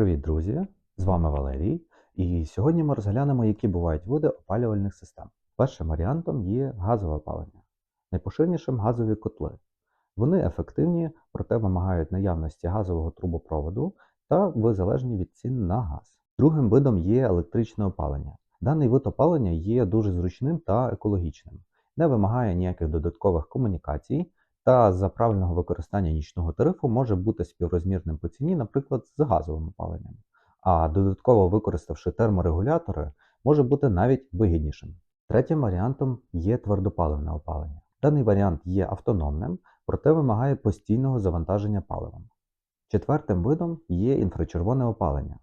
Привіт, друзі! З вами Валерій, і сьогодні ми розглянемо, які бувають види опалювальних систем. Першим варіантом є газове опалення, найпоширенішим газові котли. Вони ефективні, проте вимагають наявності газового трубопроводу та ви залежні від цін на газ. Другим видом є електричне опалення. Даний вид опалення є дуже зручним та екологічним, не вимагає ніяких додаткових комунікацій та за правильного використання нічного тарифу може бути співрозмірним по ціні, наприклад, з газовим опаленням. А додатково використавши терморегулятори, може бути навіть вигіднішим. Третім варіантом є твердопаливне опалення. Даний варіант є автономним, проте вимагає постійного завантаження паливом. Четвертим видом є інфрачервоне опалення.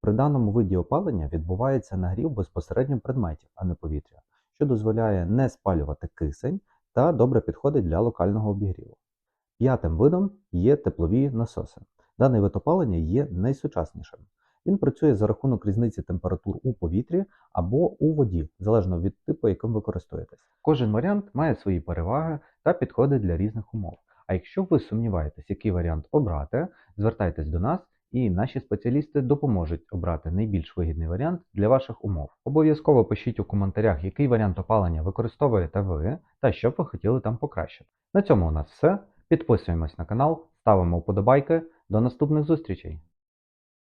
При даному виді опалення відбувається нагрів безпосередньо предметів, а не повітря, що дозволяє не спалювати кисень та добре підходить для локального обігріву. П'ятим видом є теплові насоси. Даний вид опалення є найсучаснішим. Він працює за рахунок різниці температур у повітрі або у воді, залежно від типу, яким ви користуєтесь. Кожен варіант має свої переваги та підходить для різних умов. А якщо ви сумніваєтесь, який варіант обрати, звертайтесь до нас і наші спеціалісти допоможуть обрати найбільш вигідний варіант для ваших умов. Обов'язково пишіть у коментарях, який варіант опалення використовуєте ви та що б ви хотіли там покращити. На цьому у нас все. Підписуємось на канал, ставимо вподобайки. До наступних зустрічей!